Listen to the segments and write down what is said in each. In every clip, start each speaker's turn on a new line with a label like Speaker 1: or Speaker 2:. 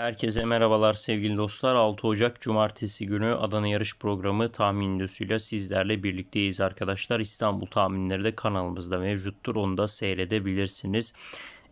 Speaker 1: Herkese merhabalar sevgili dostlar. 6 Ocak Cumartesi günü Adana Yarış Programı tahmin videosuyla sizlerle birlikteyiz arkadaşlar. İstanbul tahminleri de kanalımızda mevcuttur. Onu da seyredebilirsiniz.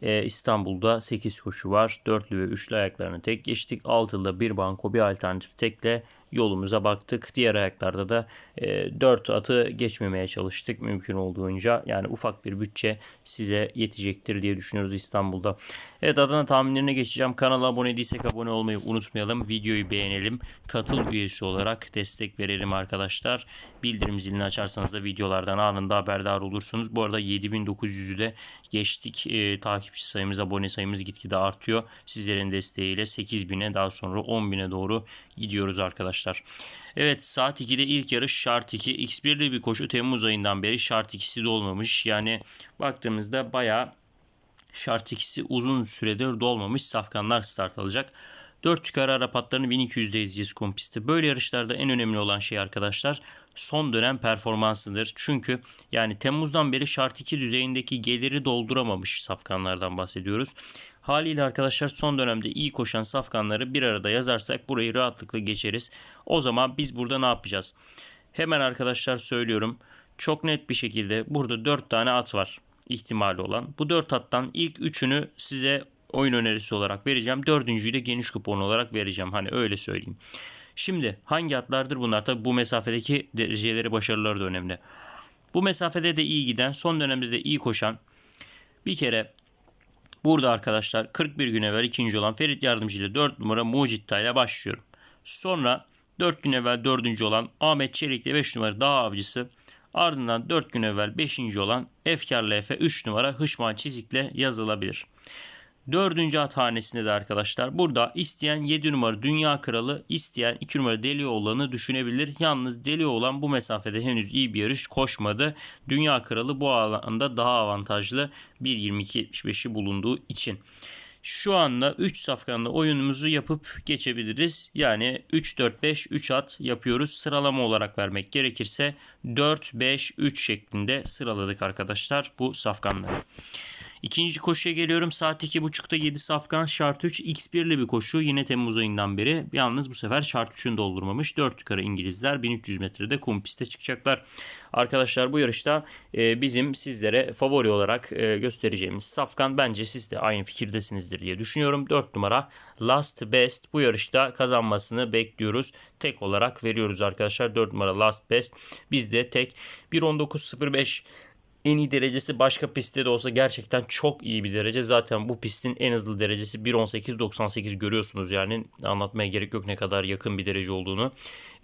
Speaker 1: Ee, İstanbul'da 8 koşu var. 4'lü ve 3'lü ayaklarını tek geçtik. 6'lı bir banko bir alternatif tekle yolumuza baktık. Diğer ayaklarda da e, 4 atı geçmemeye çalıştık mümkün olduğunca. Yani ufak bir bütçe size yetecektir diye düşünüyoruz İstanbul'da. Evet Adana tahminlerine geçeceğim. Kanala abone değilsek abone olmayı unutmayalım. Videoyu beğenelim. Katıl üyesi olarak destek verelim arkadaşlar. Bildirim zilini açarsanız da videolardan anında haberdar olursunuz. Bu arada 7900'ü de geçtik. E, takipçi sayımız, abone sayımız gitgide artıyor. Sizlerin desteğiyle 8000'e daha sonra 10.000'e doğru gidiyoruz arkadaşlar. Evet saat 2'de ilk yarış şart 2. X1'de bir koşu Temmuz ayından beri şart 2'si de olmamış. Yani baktığımızda bayağı şart 2'si uzun süredir dolmamış. Safkanlar start alacak. 4 tükar Arap atlarını 1200'de izleyeceğiz kompistte. Böyle yarışlarda en önemli olan şey arkadaşlar son dönem performansıdır. Çünkü yani Temmuz'dan beri şart 2 düzeyindeki geliri dolduramamış safkanlardan bahsediyoruz. Haliyle arkadaşlar son dönemde iyi koşan safkanları bir arada yazarsak burayı rahatlıkla geçeriz. O zaman biz burada ne yapacağız? Hemen arkadaşlar söylüyorum. Çok net bir şekilde burada 4 tane at var ihtimali olan. Bu 4 attan ilk 3'ünü size oyun önerisi olarak vereceğim. Dördüncüyü de geniş kupon olarak vereceğim. Hani öyle söyleyeyim. Şimdi hangi atlardır bunlar? Tabi bu mesafedeki dereceleri başarıları da önemli. Bu mesafede de iyi giden, son dönemde de iyi koşan bir kere burada arkadaşlar 41 gün evvel ikinci olan Ferit Yardımcı ile 4 numara Mucitta ile başlıyorum. Sonra 4 gün evvel 4. olan Ahmet Çelik ile 5 numara Dağ Avcısı. Ardından 4 gün evvel 5. olan Efkarlı Efe 3 numara Hışman Çizik'le yazılabilir. Dördüncü at de arkadaşlar burada isteyen 7 numara Dünya Kralı isteyen 2 numara Delioğlan'ı düşünebilir. Yalnız Delioğlan bu mesafede henüz iyi bir yarış koşmadı. Dünya Kralı bu alanda daha avantajlı 1.22.75'i bulunduğu için. Şu anda 3 safkanlı oyunumuzu yapıp geçebiliriz. Yani 3-4-5 3 at yapıyoruz. Sıralama olarak vermek gerekirse 4-5-3 şeklinde sıraladık arkadaşlar bu safkanları. İkinci koşuya geliyorum. Saat 2.30'da 7 safkan şart 3 X1'li bir koşu. Yine Temmuz ayından beri. Yalnız bu sefer şart 3'ünü doldurmamış. 4 yukarı İngilizler 1300 metrede kum piste çıkacaklar. Arkadaşlar bu yarışta e, bizim sizlere favori olarak e, göstereceğimiz safkan bence siz de aynı fikirdesinizdir diye düşünüyorum. 4 numara Last Best bu yarışta kazanmasını bekliyoruz. Tek olarak veriyoruz arkadaşlar. 4 numara Last Best. Bizde tek 1.19.05 en iyi derecesi başka pistte de olsa gerçekten çok iyi bir derece. Zaten bu pistin en hızlı derecesi 1.18.98 görüyorsunuz yani anlatmaya gerek yok ne kadar yakın bir derece olduğunu.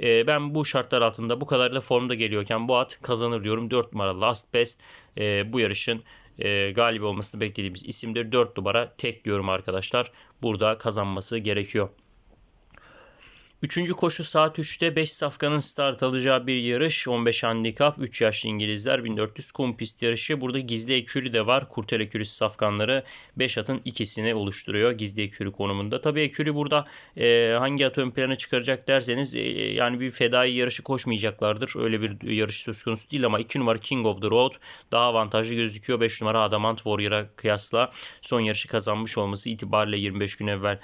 Speaker 1: Ee, ben bu şartlar altında bu kadarıyla formda geliyorken bu at kazanır diyorum. 4 numara Last Best e, bu yarışın e, galip olmasını beklediğimiz isimdir. 4 numara tek diyorum arkadaşlar. Burada kazanması gerekiyor. Üçüncü koşu saat 3'te 5 safkanın start alacağı bir yarış. 15 handikap 3 yaşlı İngilizler 1400 kum pist yarışı. Burada gizli ekürü de var. Kurtel ekürüsü safkanları 5 atın ikisini oluşturuyor gizli ekürü konumunda. Tabii ekürü burada e, hangi at ön plana çıkaracak derseniz e, yani bir fedai yarışı koşmayacaklardır. Öyle bir yarış söz konusu değil ama 2 numara King of the Road daha avantajlı gözüküyor. 5 numara Adamant Warrior'a kıyasla son yarışı kazanmış olması itibariyle 25 gün evvel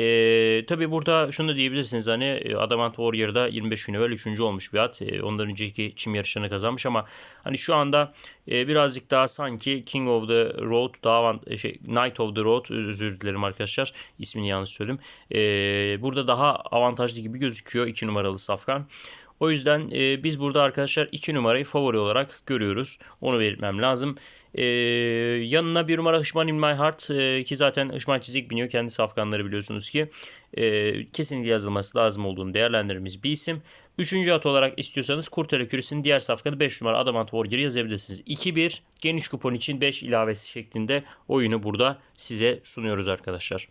Speaker 1: e, tabii burada şunu da diyebilirsiniz hani e, Adamant Warrior'da 25 gün evvel 3. olmuş bir at. E, ondan önceki çim yarışlarını kazanmış ama hani şu anda e, birazcık daha sanki King of the Road daha e, şey Knight of the Road özür dilerim arkadaşlar ismini yanlış söyledim. E, burada daha avantajlı gibi gözüküyor 2 numaralı Safkan. O yüzden e, biz burada arkadaşlar 2 numarayı favori olarak görüyoruz. Onu belirtmem lazım. E, yanına bir numara Hışman in my heart e, ki zaten Hışman çizik biniyor. Kendi safkanları biliyorsunuz ki. E, kesinlikle yazılması lazım olduğunu değerlendirdiğimiz bir isim. Üçüncü at olarak istiyorsanız Kurtara Kürüs'ün diğer safkanı 5 numara Adamant Warrior'ı yazabilirsiniz. 2-1 geniş kupon için 5 ilavesi şeklinde oyunu burada size sunuyoruz arkadaşlar.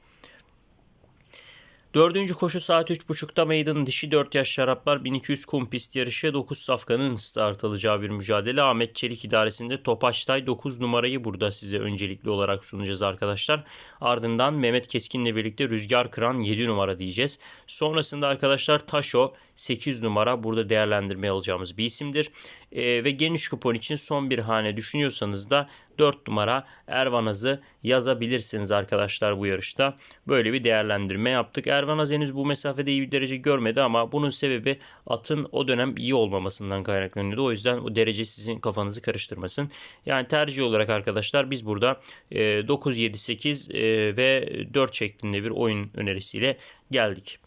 Speaker 1: Dördüncü koşu saat 3.30'da meydanın dişi 4 yaş şaraplar 1200 kum pist yarışı 9 safkanın start alacağı bir mücadele. Ahmet Çelik idaresinde Topaçtay 9 numarayı burada size öncelikli olarak sunacağız arkadaşlar. Ardından Mehmet Keskin'le birlikte Rüzgar Kıran 7 numara diyeceğiz. Sonrasında arkadaşlar Taşo 8 numara burada değerlendirmeye alacağımız bir isimdir. E, ve geniş kupon için son bir hane düşünüyorsanız da 4 numara Ervanaz'ı yazabilirsiniz arkadaşlar bu yarışta. Böyle bir değerlendirme yaptık. Ervanaz henüz bu mesafede iyi bir derece görmedi ama bunun sebebi atın o dönem iyi olmamasından kaynaklanıyordu. O yüzden o derece sizin kafanızı karıştırmasın. Yani tercih olarak arkadaşlar biz burada 9, 7, 8 ve 4 şeklinde bir oyun önerisiyle geldik.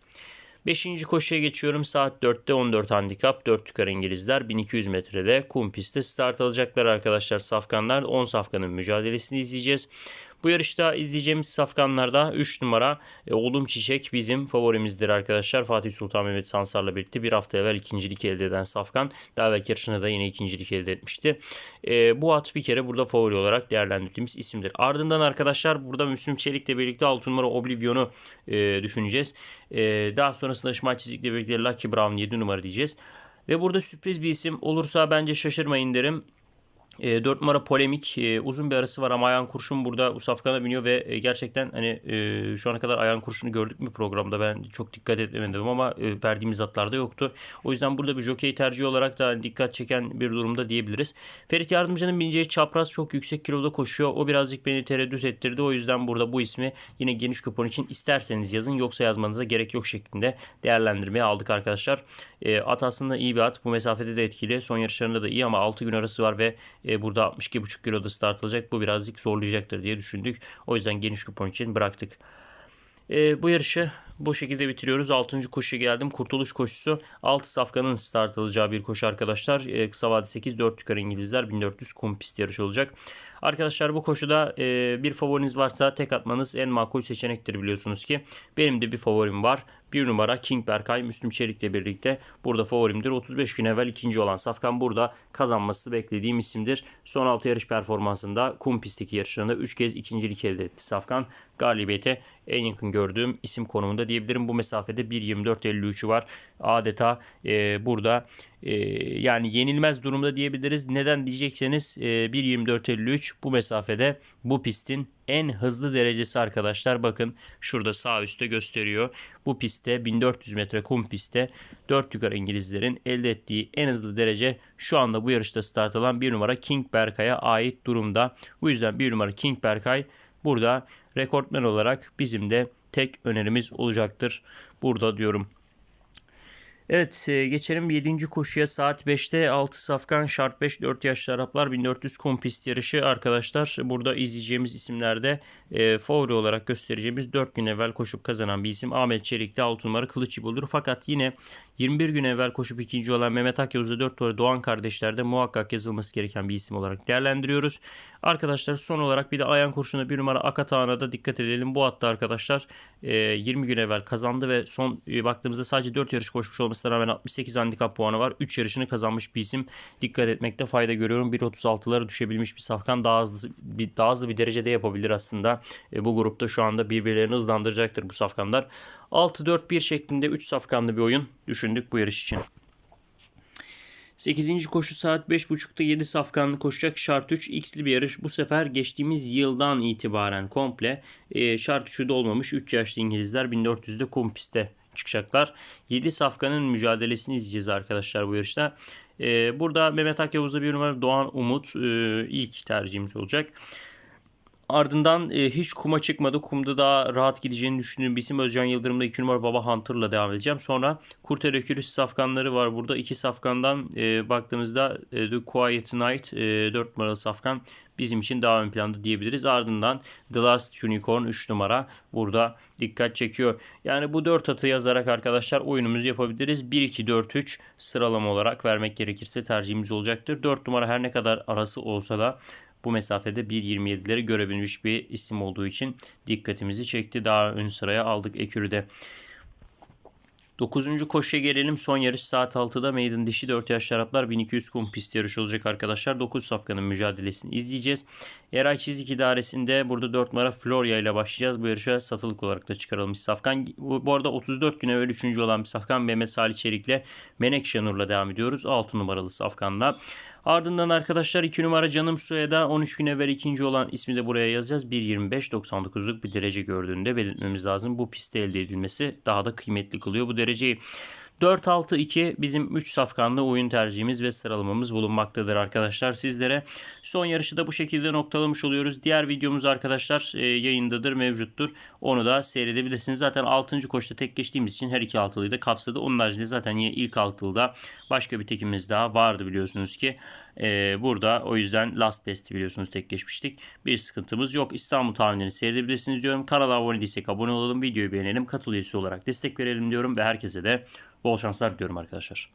Speaker 1: Beşinci koşuya geçiyorum. Saat 4'te 14 handikap. 4 yukarı İngilizler 1200 metrede kum pistte start alacaklar arkadaşlar. Safkanlar 10 safkanın mücadelesini izleyeceğiz. Bu yarışta izleyeceğimiz safkanlarda 3 numara e, Oğlum Çiçek bizim favorimizdir arkadaşlar. Fatih Sultan Mehmet Sansar'la birlikte bir hafta evvel ikincilik elde eden safkan. Daha evvelki yarışında da yine ikincilik elde etmişti. E, bu at bir kere burada favori olarak değerlendirdiğimiz isimdir. Ardından arkadaşlar burada Müslüm Çelik'le birlikte 6 numara Oblivion'u e, düşüneceğiz. E, daha sonrasında Işmal Çizik'le birlikte Lucky Brown 7 numara diyeceğiz. Ve burada sürpriz bir isim olursa bence şaşırmayın derim. E, 4 numara polemik e, uzun bir arası var ama Ayhan Kurşun burada Usafkan'a biniyor ve e, gerçekten hani e, şu ana kadar Ayhan Kurşun'u gördük mü programda ben çok dikkat etmedim ama e, verdiğimiz atlarda yoktu. O yüzden burada bir jockey tercihi olarak da hani, dikkat çeken bir durumda diyebiliriz. Ferit Yardımcı'nın bineceği çapraz çok yüksek kiloda koşuyor. O birazcık beni tereddüt ettirdi. O yüzden burada bu ismi yine geniş kupon için isterseniz yazın yoksa yazmanıza gerek yok şeklinde değerlendirmeye aldık arkadaşlar. E, at aslında iyi bir at. Bu mesafede de etkili. Son yarışlarında da iyi ama 6 gün arası var ve e, burada 62,5 kiloda start alacak. Bu birazcık zorlayacaktır diye düşündük. O yüzden geniş kupon için bıraktık. E, bu yarışı bu şekilde bitiriyoruz. 6. koşuya geldim. Kurtuluş koşusu. 6 safkanın start alacağı bir koşu arkadaşlar. E, kısa vade 8 4 yukarı İngilizler 1400 kum pist yarışı olacak. Arkadaşlar bu koşuda e, bir favoriniz varsa tek atmanız en makul seçenektir biliyorsunuz ki. Benim de bir favorim var. Bir numara King Berkay Müslüm Çelik'le birlikte burada favorimdir. 35 gün evvel ikinci olan Safkan burada kazanması beklediğim isimdir. Son 6 yarış performansında kum pistteki yarışlarında 3 kez ikincilik elde etti Safkan. Galibiyete en yakın gördüğüm isim konumunda diyebilirim. Bu mesafede 1.24.53'ü var. Adeta e, burada e, yani yenilmez durumda diyebiliriz. Neden diyecekseniz e, 1.24.53 bu mesafede bu pistin en hızlı derecesi arkadaşlar. Bakın şurada sağ üstte gösteriyor. Bu pistte 1400 metre kum pistte 4 yukarı İngilizlerin elde ettiği en hızlı derece şu anda bu yarışta start alan bir numara King Berkay'a ait durumda. Bu yüzden bir numara King Berkay burada rekortmen olarak bizim de tek önerimiz olacaktır. Burada diyorum. Evet e, geçelim 7. koşuya saat 5'te 6 safkan şart 5 4 yaşlı Araplar 1400 kompist yarışı arkadaşlar. Burada izleyeceğimiz isimlerde e, favori olarak göstereceğimiz 4 gün evvel koşup kazanan bir isim Ahmet Çelik'te 6 numara Kılıç olur. Fakat yine 21 gün evvel koşup ikinci olan Mehmet Akyavuz'da 4 numara Doğan kardeşlerde muhakkak yazılması gereken bir isim olarak değerlendiriyoruz. Arkadaşlar son olarak bir de Ayan Kurşun'a bir numara Akatağan'a da dikkat edelim. Bu hatta arkadaşlar 20 e, gün evvel kazandı ve son e, baktığımızda sadece 4 yarış koşmuş olmasına rağmen 68 handikap puanı var. 3 yarışını kazanmış bir isim. Dikkat etmekte fayda görüyorum. 1.36'lara düşebilmiş bir safkan daha hızlı bir, daha hızlı bir derecede yapabilir aslında. E, bu grupta şu anda birbirlerini hızlandıracaktır bu safkanlar. 6-4-1 şeklinde 3 safkanlı bir oyun düşündük bu yarış için. 8. koşu saat 5.30'da 7 safkanlı koşacak şart 3 x'li bir yarış. Bu sefer geçtiğimiz yıldan itibaren komple e, şart 3'ü de olmamış 3 yaşlı İngilizler 1400'de kum çıkacaklar. 7 safkanın mücadelesini izleyeceğiz arkadaşlar bu yarışta. E, burada Mehmet Akyavuz'da bir numara Doğan Umut e, ilk tercihimiz olacak. Ardından e, hiç kuma çıkmadı. Kumda daha rahat gideceğini düşündüğüm bir isim Özcan Yıldırım'da 2 numara Baba Hunter'la devam edeceğim. Sonra Kurtel Ökürüs safkanları var burada. iki safkandan e, baktığımızda e, The Quiet Night e, 4 numaralı safkan bizim için daha ön planda diyebiliriz. Ardından The Last Unicorn 3 numara burada dikkat çekiyor. Yani bu 4 atı yazarak arkadaşlar oyunumuzu yapabiliriz. 1-2-4-3 sıralama olarak vermek gerekirse tercihimiz olacaktır. 4 numara her ne kadar arası olsa da bu mesafede 1.27'leri görebilmiş bir isim olduğu için dikkatimizi çekti. Daha ön sıraya aldık Ekürü'de. 9. koşuya gelelim. Son yarış saat 6'da Maiden dişi 4 yaş Araplar 1200 kum pist yarışı olacak arkadaşlar. 9 safkanın mücadelesini izleyeceğiz. Eray Çizik idaresinde burada 4 numara Florya ile başlayacağız. Bu yarışa satılık olarak da çıkarılmış safkan. Bu arada 34 gün evvel 3. olan bir safkan Mehmet Salih Çelik'le Menekşe Nur'la devam ediyoruz. 6 numaralı safkanla. Ardından arkadaşlar 2 numara Canım Suya 13 gün evvel ikinci olan ismi de buraya yazacağız. 1.25.99'luk bir derece gördüğünde belirtmemiz lazım. Bu pistte elde edilmesi daha da kıymetli kılıyor bu dereceyi. 4-6-2 bizim 3 safkanlı oyun tercihimiz ve sıralamamız bulunmaktadır arkadaşlar sizlere. Son yarışı da bu şekilde noktalamış oluyoruz. Diğer videomuz arkadaşlar e, yayındadır, mevcuttur. Onu da seyredebilirsiniz. Zaten 6. koşta tek geçtiğimiz için her iki altılıyı da kapsadı. Onun haricinde zaten ilk altılıda başka bir tekimiz daha vardı biliyorsunuz ki. E, burada o yüzden Last Best'i biliyorsunuz tek geçmiştik. Bir sıkıntımız yok. İstanbul tahminlerini seyredebilirsiniz diyorum. Kanala abone değilsek abone olalım. Videoyu beğenelim. Katıl üyesi olarak destek verelim diyorum. Ve herkese de bol şanslar diliyorum arkadaşlar.